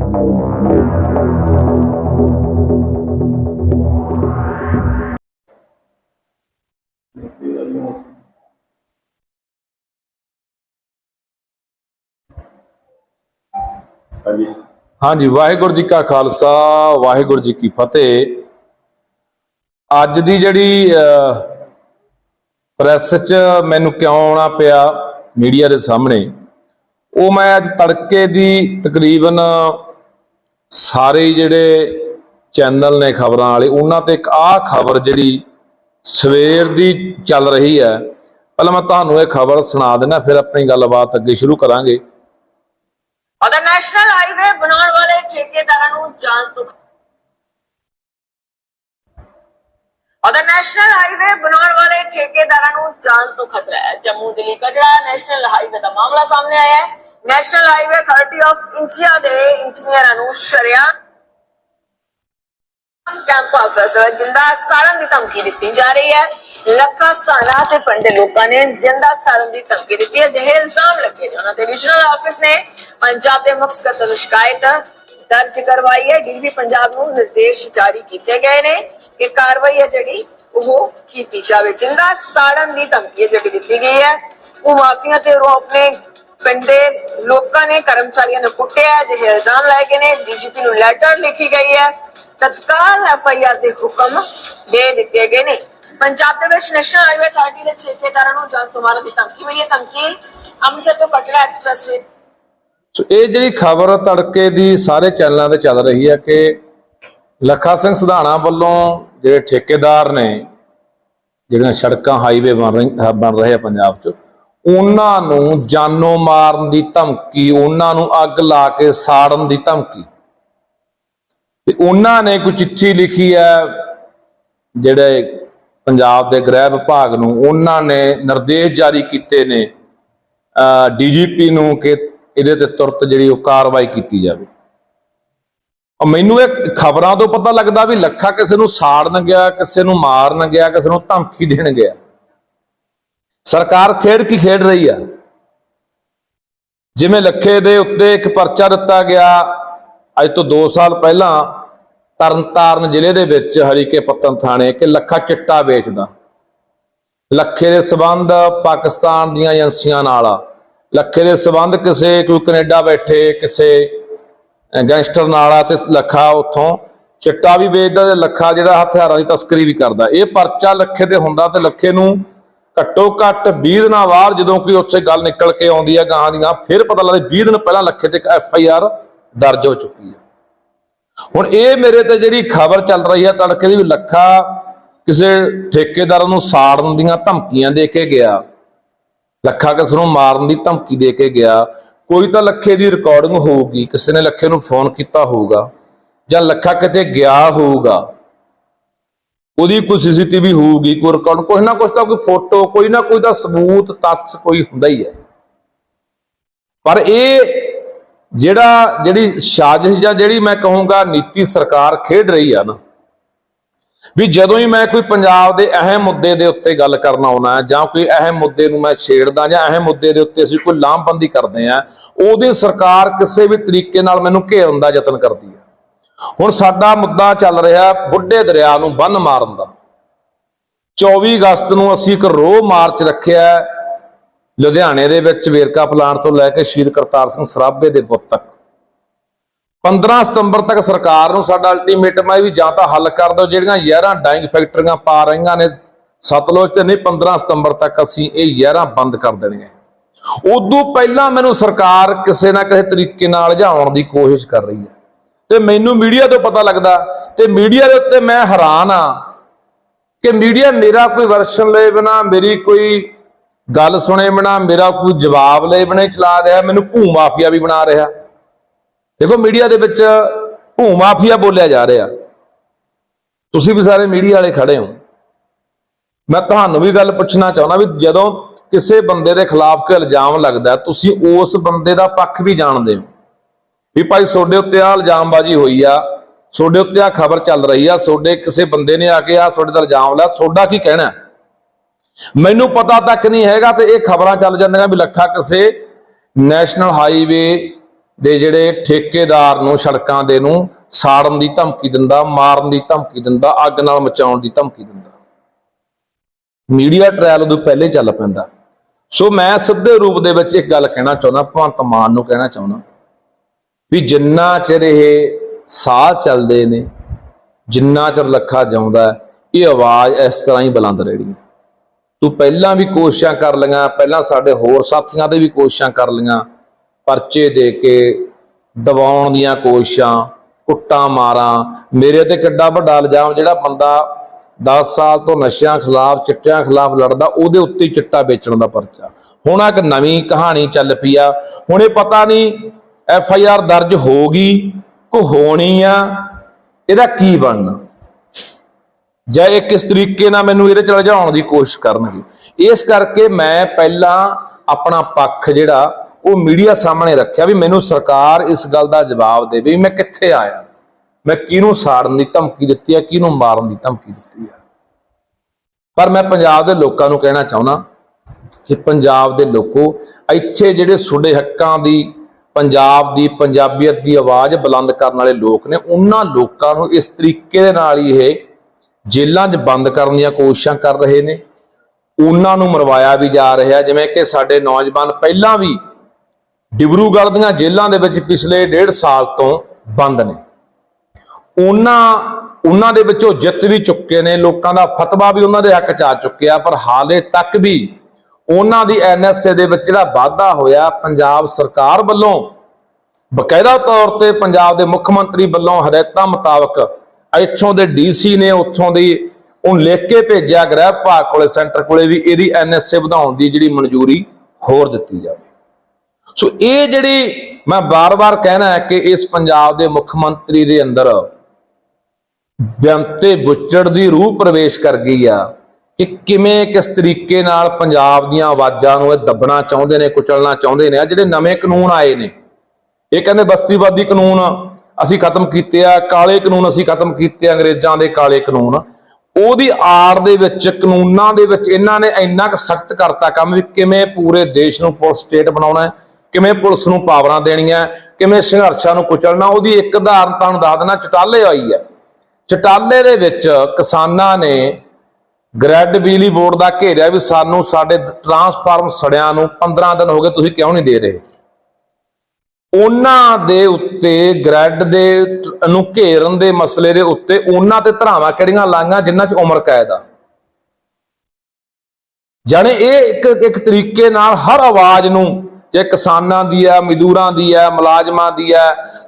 ਹਾਂਜੀ। ਹਾਂਜੀ, ਵਾਹਿਗੁਰੂ ਜੀ ਕਾ ਖਾਲਸਾ, ਵਾਹਿਗੁਰੂ ਜੀ ਕੀ ਫਤਿਹ। ਅੱਜ ਦੀ ਜਿਹੜੀ ਪ੍ਰੈਸ 'ਚ ਮੈਨੂੰ ਕਿਉਂ ਆਉਣਾ ਪਿਆ ਮੀਡੀਆ ਦੇ ਸਾਹਮਣੇ, ਉਹ ਮੈਂ ਅੱਜ ਤੜਕੇ ਦੀ ਤਕਰੀਬਨ ਸਾਰੇ ਹੀ ਜਿਹੜੇ ਚੈਨਲ ਨੇ ਖਬਰਾਂ ਵਾਲੇ, ਉਹਨਾਂ ਤੇ ਇੱਕ ਆਹ ਖਬਰ ਜਿਹੜੀ ਸਵੇਰ ਦੀ ਚੱਲ ਰਹੀ ਹੈ। ਪਹਿਲਾਂ ਮੈਂ ਤੁਹਾਨੂੰ ਇਹ ਖਬਰ ਸੁਣਾ ਦੇਣਾ ਫਿਰ ਆਪਣੀ ਗੱਲਬਾਤ ਅੱਗੇ ਸ਼ੁਰੂ ਕਰਾਂਗੇ। ਅਤੇ ਨੈਸ਼ਨਲ ਹਾਈਵੇ ਬਣਾਉਣ ਵਾਲੇ ਠੇਕੇਦਾਰਾਂ ਨੂੰ ਜਾਨ ਤੋਂ ਅਤੇ ਨੈਸ਼ਨਲ ਹਾਈਵੇ ਬਣਾਉਣ ਵਾਲੇ ਠੇਕੇਦਾਰਾਂ ਨੂੰ ਜਾਨ ਤੋਂ ਖਤਰਾ ਹੈ। ਜੰਮੂ ਦਿੱਲੀ ਕਟੜਾ ਨੈਸ਼ਨਲ ਹਾਈਵੇ ਦਾ ਮਾਮਲਾ ਸਾਹਮਣੇ ਆਇਆ ਹੈ। National highway authority of India ਦੇ ਇੰਜੀਨੀਅਰਾਂ ਨੂੰ ਸ਼ਰਿਆ ਕੈਂਪ ਆਫਿਸ ਜਿੰਦਾ ਸਾੜਨ ਦੀ ਧਮਕੀ ਦਿੱਤੀ ਜਾ ਰਹੀ ਹੈ। ਲੱਖਾਂ ਸਥਾਨਾਂ ਤੇ ਪੰਡੇ ਲੋਕਾਂ ਨੇ ਜਿੰਦਾ ਸਾੜਨ ਦੀ ਧਮਕੀ ਦਿੱਤੀ ਹੈ। ਜਿਹੇ ਇਲਜ਼ਾਮ ਲੱਗੇ ਨੇ ਉਹਨਾਂ ਤੇ ਰੀਜਨਲ ਆਫਿਸ ਨੇ ਪੰਜਾਬ ਦੇ ਮੁੱਖ ਸਕੱਤਰ ਨੂੰ ਸ਼ਿਕਾਇਤ ਦਰਜ ਕਰਵਾਈ ਹੈ। ਡੀਬੀ ਪੰਜਾਬ ਨੂੰ ਨਿਰਦੇਸ਼ ਜਾਰੀ ਕੀਤੇ ਗਏ ਨੇ ਕਿ ਕਾਰਵਾਈ ਹੈ ਜਿਹੜੀ ਉਹ ਕੀਤੀ ਜਾਵੇ। ਜਿੰਦਾ ਸਾੜਨ ਦੀ ਧਮਕੀ ਜਿਹੜੀ ਦਿੱਤੀ ਗਈ ਹੈ। ਉਹ ਮਾਫ਼ੀਆਂ ਤੇ ਉਹ ਆਪਣੇ ਪਿੰਡ ਦੇ ਲੋਕਾਂ ਨੇ, ਕਰਮਚਾਰੀਆਂ ਨੂੰ ਕੁੱਟਿਆ ਜਿਹੇ ਇਲਜ਼ਾਮ ਲਾਏ ਗਏ ਨੇ, ਡੀਜੀਪੀ ਨੂੰ ਲੈਟਰ ਲਿਖੀ ਗਈ ਹੈ। ਤਤਕਾਲ ਐਫਆਈਆਰ ਦੇ ਹੁਕਮ ਦੇ ਦਿੱਤੇ ਗਏ ਨੇ। ਪੰਜਾਬ ਦੇ ਵਿੱਚ ਨੈਸ਼ਨਲ ਹਾਈਵੇ ਅਥਾਰਟੀ ਦੇ ਠੇਕੇਦਾਰਾਂ ਨੂੰ ਜਾਨ ਤੋਂ ਦੀ ਧਮਕੀ ਮਿਲੀ ਹੈ। ਧਮਕੀ ਅੰਮ੍ਰਿਤਸਰ ਤੋਂ ਕਟੜਾ ਐਕਸਪ੍ਰੈਸਵੇ ਸੋ ਇਹ ਜਿਹੜੀ ਖਬਰ ਤੜਕੇ ਦੀ ਸਾਰੇ ਚੈਨਲਾਂ ਤੇ ਚੱਲ ਰਹੀ ਹੈ ਕਿ ਲੱਖਾ ਸਿੰਘ ਸਿਧਾਣਾ ਵੱਲੋਂ ਜਿਹੜੇ ਠੇਕੇਦਾਰ ਨੇ, ਜਿਹੜੀਆਂ ਸੜਕਾਂ ਹਾਈਵੇ ਬਣ ਬਣ ਰਹੇ ਆ ਪੰਜਾਬ 'ਚ ਉਹਨਾਂ ਨੂੰ ਜਾਨੋਂ ਮਾਰਨ ਦੀ ਧਮਕੀ, ਉਹਨਾਂ ਨੂੰ ਅੱਗ ਲਾ ਕੇ ਸਾੜਨ ਦੀ ਧਮਕੀ। ਤੇ ਉਹਨਾਂ ਨੇ ਕੋਈ ਚਿੱਠੀ ਲਿਖੀ ਹੈ, ਜਿਹੜੇ ਪੰਜਾਬ ਦੇ ਗ੍ਰਹਿ ਵਿਭਾਗ ਨੂੰ, ਉਹਨਾਂ ਨੇ ਨਿਰਦੇਸ਼ ਜਾਰੀ ਕੀਤੇ ਨੇ ਡੀਜੀਪੀ ਨੂੰ ਕਿ ਇਹਦੇ ਤੇ ਤੁਰਤ ਜਿਹੜੀ ਉਹ ਕਾਰਵਾਈ ਕੀਤੀ ਜਾਵੇ। ਮੈਨੂੰ ਇਹ ਖਬਰਾਂ ਤੋਂ ਪਤਾ ਲੱਗਦਾ ਵੀ ਲੱਖਾ ਕਿਸੇ ਨੂੰ ਸਾੜਨ ਗਿਆ, ਕਿਸੇ ਨੂੰ ਮਾਰਨ ਗਿਆ, ਕਿਸੇ ਨੂੰ ਧਮਕੀ ਦੇਣ ਗਿਆ। ਸਰਕਾਰ ਖੇਡ ਕੀ ਖੇਡ ਰਹੀ ਆ? ਜਿਵੇਂ ਲੱਖੇ ਦੇ ਉੱਤੇ ਇੱਕ ਪਰਚਾ ਦਿੱਤਾ ਗਿਆ, ਅੱਜ ਤੋਂ 2 ਸਾਲ ਪਹਿਲਾਂ ਤਰਨਤਾਰਨ ਜ਼ਿਲ੍ਹੇ ਦੇ ਵਿੱਚ ਹਰੀਕੇ ਪੱਤਨ ਥਾਣੇ ਕਿ ਲੱਖਾ ਚਿੱਟਾ ਵੇਚਦਾ। ਲੱਖੇ ਦੇ ਸਬੰਧ ਪਾਕਿਸਤਾਨ ਦੀਆਂ ਏਜੰਸੀਆਂ ਨਾਲ। ਆ ਲੱਖੇ ਦੇ ਸਬੰਧ ਕਿਸੇ ਕੋਈ ਕੈਨੇਡਾ ਬੈਠੇ, ਕਿਸੇ ਗੈਂਗਸਟਰ ਨਾਲ ਆ ਤੇ ਲੱਖਾ ਉੱਥੋਂ ਚਿੱਟਾ ਵੀ ਵੇਚਦਾ ਤੇ ਲੱਖਾ ਜਿਹੜਾ ਹਥਿਆਰਾਂ ਦੀ ਤਸਕਰੀ ਵੀ ਕਰਦਾ। ਇਹ ਪਰਚਾ ਲੱਖੇ ਤੇ ਹੁੰਦਾ ਤੇ ਲੱਖੇ ਨੂੰ ਘੱਟੋ ਘੱਟ 20 ਦਿਨਾਂ ਬਾਅਦ ਜਦੋਂ ਕੋਈ ਉੱਥੇ ਗੱਲ ਨਿਕਲ ਕੇ ਆਉਂਦੀ ਹੈ ਗਾਹਾਂ ਦੀਆਂ, ਫਿਰ ਪਤਾ ਲੱਗਦਾ 20 ਦਿਨ ਪਹਿਲਾਂ ਲੱਖੇ ਤੇ ਐਫ ਆਈ ਆਰ ਦਰਜ ਹੋ ਚੁੱਕੀ ਹੈ ਹੁਣ ਇਹ ਮੇਰੇ ਤੇ ਜਿਹੜੀ ਖਬਰ ਚੱਲ ਰਹੀ ਹੈ ਤੜਕੇ ਦੀ ਵੀ ਲੱਖਾ ਕਿਸੇ ਠੇਕੇਦਾਰ ਨੂੰ ਸਾੜਨ ਦੀਆਂ ਧਮਕੀਆਂ ਦੇ ਕੇ ਗਿਆ। ਲੱਖਾ ਕਿਸ ਨੂੰ ਮਾਰਨ ਦੀ ਧਮਕੀ ਦੇ ਕੇ ਗਿਆ। ਕੋਈ ਤਾਂ ਲੱਖੇ ਦੀ ਰਿਕਾਰਡਿੰਗ ਹੋਊਗੀ, ਕਿਸੇ ਨੇ ਲੱਖੇ ਨੂੰ ਫੋਨ ਕੀਤਾ ਹੋਊਗਾ ਜਾਂ ਲੱਖਾ ਕਿਤੇ ਗਿਆ ਹੋਊਗਾ। ਉਹਦੀ ਕੋਈ ਸੀਸੀਟੀਵੀ ਹੋਊਗੀ, ਕੋਈ ਰਿਕਾਰਡ ਕੁਛ ਨਾ ਕੁਛ ਤਾਂ ਕੋਈ ਫੋਟੋ ਕੋਈ ਨਾ ਕੋਈ ਦਾ ਸਬੂਤ, ਤੱਥ ਕੋਈ ਹੁੰਦਾ ਹੀ ਹੈ। ਪਰ ਇਹ ਜਿਹੜਾ, ਜਿਹੜੀ ਸਾਜ਼ਿਸ਼ ਜਾਂ ਜਿਹੜੀ ਮੈਂ ਕਹੂੰਗਾ ਨੀਤੀ ਸਰਕਾਰ ਖੇਡ ਰਹੀ ਆ ਨਾ, ਵੀ ਜਦੋਂ ਹੀ ਮੈਂ ਕੋਈ ਪੰਜਾਬ ਦੇ ਅਹਿਮ ਮੁੱਦੇ ਦੇ ਉੱਤੇ ਗੱਲ ਕਰਨ ਆਉਣਾ, ਜਾਂ ਕੋਈ ਅਹਿਮ ਮੁੱਦੇ ਨੂੰ ਮੈਂ ਛੇੜਦਾ, ਜਾਂ ਅਹਿਮ ਮੁੱਦੇ ਦੇ ਉੱਤੇ ਅਸੀਂ ਕੋਈ ਲਾਮਬੰਦੀ ਕਰਦੇ ਆ, ਉਹਦੀ ਸਰਕਾਰ ਕਿਸੇ ਵੀ ਤਰੀਕੇ ਨਾਲ ਮੈਨੂੰ ਘੇਰਨ ਦਾ ਯਤਨ ਕਰਦੀ ਹੈ ਹੁਣ ਸਾਡਾ ਮੁੱਦਾ ਚੱਲ ਰਿਹਾ ਬੁੱਢੇ ਦਰਿਆ ਨੂੰ ਬੰਨ ਮਾਰਨ ਦਾ। 24 ਅਗਸਤ ਨੂੰ ਅਸੀਂ ਇੱਕ ਰੋਹ ਮਾਰਚ ਰੱਖਿਆ ਲੁਧਿਆਣੇ ਦੇ ਵਿੱਚ ਵੇਰਕਾ ਪਲਾਂਟ ਤੋਂ ਲੈ ਕੇ ਸ਼ਹੀਦ ਕਰਤਾਰ ਸਿੰਘ ਸਰਾਭੇ ਦੇ ਪੁੱਤ ਤੱਕ। 15 ਸਤੰਬਰ ਤੱਕ ਸਰਕਾਰ ਨੂੰ ਸਾਡਾ ਅਲਟੀਮੇਟਮ ਹੈ ਵੀ ਜਾਂ ਤਾਂ ਹੱਲ ਕਰ ਦਿਓ, ਜਿਹੜੀਆਂ ਜ਼ਹਿਰਾਂ ਡਾਈਂਗ ਫੈਕਟਰੀਆਂ ਪਾ ਰਹੀਆਂ ਨੇ, ਸਤਲੁਜ ਤੇ ਨਹੀਂ 15 ਸਤੰਬਰ ਤੱਕ ਅਸੀਂ ਇਹ ਜ਼ਹਿਰਾਂ ਬੰਦ ਕਰ ਦੇਣੀਆਂ। ਉਦੋਂ ਪਹਿਲਾਂ ਮੈਨੂੰ ਸਰਕਾਰ ਕਿਸੇ ਨਾ ਕਿਸੇ ਤਰੀਕੇ ਨਾਲ ਜਾਉਣ ਦੀ ਕੋਸ਼ਿਸ਼ ਕਰ ਰਹੀ ਹੈ। ਤੇ ਮੈਨੂੰ ਮੀਡੀਆ ਤੋਂ ਪਤਾ ਲੱਗਦਾ ਤੇ ਮੀਡੀਆ ਦੇ ਉੱਤੇ ਮੈਂ ਹੈਰਾਨ ਆ ਕਿ ਮੀਡੀਆ ਮੇਰਾ ਕੋਈ ਵਰਸ਼ਨ ਲਏ ਬਿਨਾ, ਮੇਰੀ ਕੋਈ ਗੱਲ ਸੁਣੇ ਬਿਨਾ, ਮੇਰਾ ਕੋਈ ਜਵਾਬ ਲਏ ਬਿਨਾ ਚਲਾ ਰਿਹਾ, ਮੈਨੂੰ ਭੂ ਮਾਫੀਆ ਵੀ ਬਣਾ ਰਿਹਾ। ਦੇਖੋ ਮੀਡੀਆ ਦੇ ਵਿੱਚ ਭੂ ਮਾਫੀਆ ਬੋਲਿਆ ਜਾ ਰਿਹਾ। ਤੁਸੀਂ ਵੀ ਸਾਰੇ ਮੀਡੀਆ ਵਾਲੇ ਖੜੇ ਹੋ। ਮੈਂ ਤੁਹਾਨੂੰ ਵੀ ਗੱਲ ਪੁੱਛਣਾ ਚਾਹੁੰਦਾ ਵੀ ਜਦੋਂ ਕਿਸੇ ਬੰਦੇ ਦੇ ਖਿਲਾਫ ਕੋਈ ਇਲਜ਼ਾਮ ਲੱਗਦਾ, ਤੁਸੀਂ ਉਸ ਬੰਦੇ ਦਾ ਪੱਖ ਵੀ ਜਾਣਦੇ ਹੋ। ਵੀ ਭਾਈ ਤੁਹਾਡੇ ਉੱਤੇ ਆ ਇਲਜ਼ਾਮਬਾਜ਼ੀ ਹੋਈ ਆ ਤੁਹਾਡੇ ਉੱਤੇ ਆ ਖਬਰ ਚੱਲ ਰਹੀ ਆ ਤੁਹਾਡੇ ਕਿਸੇ ਬੰਦੇ ਨੇ ਆ ਕੇ ਆ ਤੁਹਾਡੇ ਦਾ ਇਲਜ਼ਾਮ ਲਾਇਆ, ਤੁਹਾਡਾ ਕੀ ਕਹਿਣਾ? ਮੈਨੂੰ ਪਤਾ ਤੱਕ ਨਹੀਂ ਹੈਗਾ ਤੇ ਇਹ ਖਬਰਾਂ ਚੱਲ ਜਾਂਦੀਆਂ ਵੀ ਲੱਖਾ ਕਿਸੇ ਨੈਸ਼ਨਲ ਹਾਈਵੇ ਦੇ ਜਿਹੜੇ ਠੇਕੇਦਾਰ ਨੂੰ, ਸੜਕਾਂ ਦੇ ਨੂੰ ਸਾੜਨ ਦੀ ਧਮਕੀ ਦਿੰਦਾ, ਮਾਰਨ ਦੀ ਧਮਕੀ ਦਿੰਦਾ, ਅੱਗ ਨਾਲ ਮਚਾਉਣ ਦੀ ਧਮਕੀ ਦਿੰਦਾ। ਮੀਡੀਆ ਟ੍ਰਾਇਲ ਉਦੋਂ ਪਹਿਲੇ ਚੱਲ ਪੈਂਦਾ। ਸੋ ਮੈਂ ਸਿੱਧੇ ਰੂਪ ਦੇ ਵਿੱਚ ਇੱਕ ਗੱਲ ਕਹਿਣਾ ਚਾਹੁੰਦਾ, ਭਗਵੰਤ ਮਾਨ ਨੂੰ ਕਹਿਣਾ ਚਾਹੁੰਦਾ। ਵੀ ਜਿੰਨਾ ਚਿਰ ਇਹ ਸਾਹ ਚੱਲਦੇ ਨੇ, ਜਿੰਨਾ ਚਿਰ ਲੱਖਾ ਜਾਉਂਦਾ ਇਹ ਆਵਾਜ਼ ਇਸ ਤਰ੍ਹਾਂ ਹੀ ਬੁਲੰਦ ਰਹਿਣੀ ਹੈ। ਤੂੰ ਪਹਿਲਾਂ ਵੀ ਕੋਸ਼ਿਸ਼ਾਂ ਕਰ ਲਈਆਂ, ਪਹਿਲਾਂ ਸਾਡੇ ਹੋਰ ਸਾਥੀਆਂ ਦੇ ਵੀ ਕੋਸ਼ਿਸ਼ਾਂ ਕਰ ਲਈਆਂ, ਪਰਚੇ ਦੇ ਕੇ ਦਬਾਉਣ ਦੀਆਂ ਕੋਸ਼ਿਸ਼ਾਂ, ਕੁੱਟਾਂ ਮਾਰਾਂ, ਮੇਰੇ ਤੇ ਕਿੱਡਾ ਵੱਡਾ ਇਲਜ਼ਾਮ ਜਿਹੜਾ ਬੰਦਾ 10 ਸਾਲ ਤੋਂ ਨਸ਼ਿਆਂ ਖਿਲਾਫ, ਚਿੱਟਿਆਂ ਖਿਲਾਫ ਲੜਦਾ, ਉਹਦੇ ਉੱਤੇ ਚਿੱਟਾ ਵੇਚਣ ਦਾ ਪਰਚਾ। ਹੁਣ ਇੱਕ ਨਵੀਂ ਕਹਾਣੀ ਚੱਲ ਪਈ ਆ, ਹੁਣ ਇਹ ਪਤਾ ਨਹੀਂ ਐਫ ਆਈ ਆਰ ਦਰਜ ਹੋਗੀ ਕੋ ਹੋਣੀ ਆ, ਇਹਦਾ ਕੀ ਬਣਨਾ? ਜਾਂ ਇਹ ਕਿਸ ਤਰੀਕੇ ਨਾਲ ਮੈਨੂੰ ਇਹਦੇ ਚ ਲਜਾਉਣ ਦੀ ਕੋਸ਼ਿਸ਼ ਕਰਨਗੇ? ਇਸ ਕਰਕੇ ਮੈਂ ਪਹਿਲਾਂ ਆਪਣਾ ਪੱਖ ਜਿਹੜਾ, ਉਹ ਮੀਡੀਆ ਸਾਹਮਣੇ ਰੱਖਿਆ ਵੀ ਮੈਨੂੰ ਸਰਕਾਰ ਇਸ ਗੱਲ ਦਾ ਜਵਾਬ ਦੇਵੇ ਵੀ ਮੈਂ ਕਿੱਥੇ ਆਇਆ? ਮੈਂ ਕਿਹਨੂੰ ਸਾੜਨ ਦੀ ਧਮਕੀ ਦਿੱਤੀ ਹੈ ਕਿਹਨੂੰ ਮਾਰਨ ਦੀ ਧਮਕੀ ਦਿੱਤੀ ਆ? ਪਰ ਮੈਂ ਪੰਜਾਬ ਦੇ ਲੋਕਾਂ ਨੂੰ ਕਹਿਣਾ ਚਾਹੁੰਦਾ ਕਿ ਪੰਜਾਬ ਦੇ ਲੋਕੋ ਇੱਥੇ ਜਿਹੜੇ ਸੁਡੇ ਹੱਕਾਂ ਦੀ ਪੰਜਾਬ ਦੀ ਪੰਜਾਬੀਅਤ ਦੀ ਆਵਾਜ਼ ਬੁਲੰਦ ਕਰਨ ਵਾਲੇ ਲੋਕ ਨੇ, ਉਹਨਾਂ ਲੋਕਾਂ ਨੂੰ ਇਸ ਤਰੀਕੇ ਦੇ ਨਾਲ ਹੀ ਇਹ ਜੇਲ੍ਹਾਂ 'ਚ ਬੰਦ ਕਰਨ ਦੀਆਂ ਕੋਸ਼ਿਸ਼ਾਂ ਕਰ ਰਹੇ ਨੇ। ਉਹਨਾਂ ਨੂੰ ਮਰਵਾਇਆ ਵੀ ਜਾ ਰਿਹਾ, ਜਿਵੇਂ ਕਿ ਸਾਡੇ ਨੌਜਵਾਨ ਪਹਿਲਾਂ ਵੀ ਡਿਬਰੂਗੜ੍ਹ ਦੀਆਂ ਜੇਲ੍ਹਾਂ ਦੇ ਵਿੱਚ ਪਿਛਲੇ ਡੇਢ ਸਾਲ ਤੋਂ ਬੰਦ ਨੇ। ਉਹਨਾਂ ਉਹਨਾਂ ਦੇ ਵਿੱਚੋਂ ਜਿੱਤ ਵੀ ਚੁੱਕੇ ਨੇ, ਲੋਕਾਂ ਦਾ ਫਤਵਾ ਵੀ ਉਹਨਾਂ ਦੇ ਹੱਕ ਚ ਆ ਚੁੱਕਿਆ, ਪਰ ਹਾਲੇ ਤੱਕ ਵੀ ਉਹਨਾਂ ਦੀ ਐਨਐਸਏ ਦੇ ਵਿੱਚ ਜਿਹੜਾ ਵਾਧਾ ਹੋਇਆ, ਪੰਜਾਬ ਸਰਕਾਰ ਵੱਲੋਂ ਬਕਾਇਦਾ ਤੌਰ ਤੇ ਪੰਜਾਬ ਦੇ ਮੁੱਖ ਮੰਤਰੀ ਵੱਲੋਂ ਹਦਾਇਤਾਂ ਮੁਤਾਬਕ ਇੱਥੋਂ ਦੇ ਡੀਸੀ ਨੇ ਉੱਥੋਂ ਦੀ ਉਹ ਲਿਖ ਕੇ ਭੇਜਿਆ ਗ੍ਰਹਿ ਵਿਭਾਗ ਕੋਲੇ, ਸੈਂਟਰ ਕੋਲੇ ਵੀ ਇਹਦੀ ਐਨਐਸਏ ਵਧਾਉਣ ਦੀ ਜਿਹੜੀ ਮਨਜ਼ੂਰੀ ਹੋਰ ਦਿੱਤੀ ਜਾਵੇ। ਸੋ ਇਹ ਜਿਹੜੀ ਮੈਂ ਬਾਰ-ਬਾਰ ਕਹਿਣਾ ਹੈ ਕਿ ਇਸ ਪੰਜਾਬ ਦੇ ਮੁੱਖ ਮੰਤਰੀ ਦੇ ਅੰਦਰ ਬੇਅੰਤੇ ਬੁੱਚੜ ਦੀ ਰੂਹ ਪ੍ਰਵੇਸ਼ ਕਰ ਗਈ ਆ। ਕਿ ਕਿਵੇਂ ਕਿਸ ਤਰੀਕੇ ਨਾਲ ਪੰਜਾਬ ਦੀਆਂ ਆਵਾਜ਼ਾਂ ਨੂੰ ਇਹ ਦੱਬਣਾ ਚਾਹੁੰਦੇ ਨੇ, ਕੁਚਲਣਾ ਚਾਹੁੰਦੇ ਨੇ ਆ ਜਿਹੜੇ ਨਵੇਂ ਕਾਨੂੰਨ ਆਏ ਨੇ, ਇਹ ਕਹਿੰਦੇ ਬਸਤੀਵਾਦੀ ਕਾਨੂੰਨ ਅਸੀਂ ਖਤਮ ਕੀਤੇ ਆ, ਕਾਲੇ ਕਾਨੂੰਨ ਅਸੀਂ ਖਤਮ ਕੀਤੇ ਅੰਗਰੇਜ਼ਾਂ ਦੇ ਕਾਲੇ ਕਾਨੂੰਨ। ਉਹਦੀ ਆੜ ਦੇ ਵਿੱਚ, ਕਾਨੂੰਨਾਂ ਦੇ ਵਿੱਚ ਇਹਨਾਂ ਨੇ ਇੰਨਾ ਕੁ ਸਖਤ ਕਰਤਾ ਕੰਮ ਵੀ ਕਿਵੇਂ ਪੂਰੇ ਦੇਸ਼ ਨੂੰ ਪੁਲਿਸ ਸਟੇਟ ਬਣਾਉਣਾ ਹੈ, ਕਿਵੇਂ ਪੁਲਿਸ ਨੂੰ ਪਾਵਰਾਂ ਦੇਣੀਆਂ ਕਿਵੇਂ ਸੰਘਰਸ਼ਾਂ ਨੂੰ ਕੁਚਲਣਾ, ਉਹਦੀ ਇੱਕ ਉਦਾਹਰਨ ਤੁਹਾਨੂੰ ਦੱਸ ਦੇਣਾ ਚਟਾਲੇ ਆਈ ਹੈ। ਚਟਾਲੇ ਦੇ ਵਿੱਚ ਕਿਸਾਨਾਂ ਨੇ ਗ੍ਰੈਡ ਬਿਜਲੀ ਬੋਰਡ ਦਾ ਘੇਰਿਆ ਵੀ ਸਾਨੂੰ ਸਾਡੇ ਟਰਾਂਸਫਾਰਮ ਸੜਿਆਂ ਨੂੰ 15 ਦਿਨ ਹੋ ਗਏ ਤੁਸੀਂ ਕਿਉਂ ਨਹੀਂ ਦੇ ਰਹੇ? ਉਹਨਾਂ ਦੇ ਉੱਤੇ ਗ੍ਰੈਡ ਦੇ ਨੂੰ ਘੇਰਨ ਦੇ ਮਸਲੇ ਦੇ ਉੱਤੇ ਉਹਨਾਂ ਤੇ ਧਰਾਵਾਂ ਕਿਹੜੀਆਂ ਲਾਈਆਂ ਜਿਨ੍ਹਾਂ 'ਚ ਉਮਰ ਕੈਦ ਆ? ਜਾਣੇ ਇਹ ਇੱਕ ਇੱਕ ਤਰੀਕੇ ਨਾਲ ਹਰ ਆਵਾਜ਼ ਨੂੰ ਜੇ ਕਿਸਾਨਾਂ ਦੀ ਆ, ਮਜ਼ਦੂਰਾਂ ਦੀ ਆ, ਮੁਲਾਜ਼ਮਾਂ ਦੀ ਆ,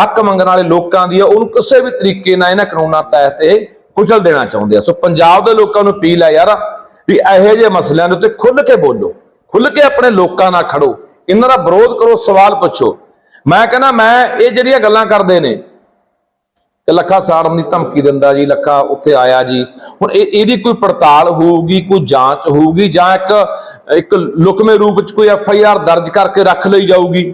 ਹੱਕ ਮੰਗਣ ਵਾਲੇ ਲੋਕਾਂ ਦੀ ਆ, ਉਹਨੂੰ ਕਿਸੇ ਵੀ ਤਰੀਕੇ ਨਾਲ ਇਹਨਾਂ ਕਾਨੂੰਨਾਂ ਤਹਿਤ ਇਹ ਕੁਚਲ ਦੇਣਾ ਚਾਹੁੰਦੇ ਆ। ਸੋ ਪੰਜਾਬ ਦੇ ਲੋਕਾਂ ਨੂੰ ਅਪੀਲ ਆ ਯਾਰ ਵੀ ਇਹੋ ਜਿਹੇ ਮਸਲਿਆਂ ਦੇ ਉੱਤੇ ਖੁੱਲ੍ਹ ਕੇ ਬੋਲੋ ਖੁੱਲ ਕੇ ਆਪਣੇ ਲੋਕਾਂ ਨਾਲ ਖੜੋ, ਇਹਨਾਂ ਦਾ ਵਿਰੋਧ ਕਰੋ, ਸਵਾਲ ਪੁੱਛੋ। ਮੈਂ ਕਹਿੰਦਾ, ਮੈਂ ਇਹ ਜਿਹੜੀਆਂ ਗੱਲਾਂ ਕਰਦੇ ਨੇ, ਕਿ ਲੱਖਾ ਸਾੜਨ ਦੀ ਧਮਕੀ ਦਿੰਦਾ ਜੀ, ਲੱਖਾ ਉੱਥੇ ਆਇਆ ਜੀ। ਹੁਣ ਇਹ ਇਹਦੀ ਕੋਈ ਪੜਤਾਲ ਹੋਊਗੀ, ਕੋਈ ਜਾਂਚ ਹੋਊਗੀ ਜਾਂ ਇੱਕ ਇੱਕ ਲੁਕਵੇਂ ਰੂਪ ਚ ਕੋਈ ਐਫ ਆਈ ਆਰ ਦਰਜ ਕਰਕੇ ਰੱਖ ਲਈ ਜਾਊਗੀ?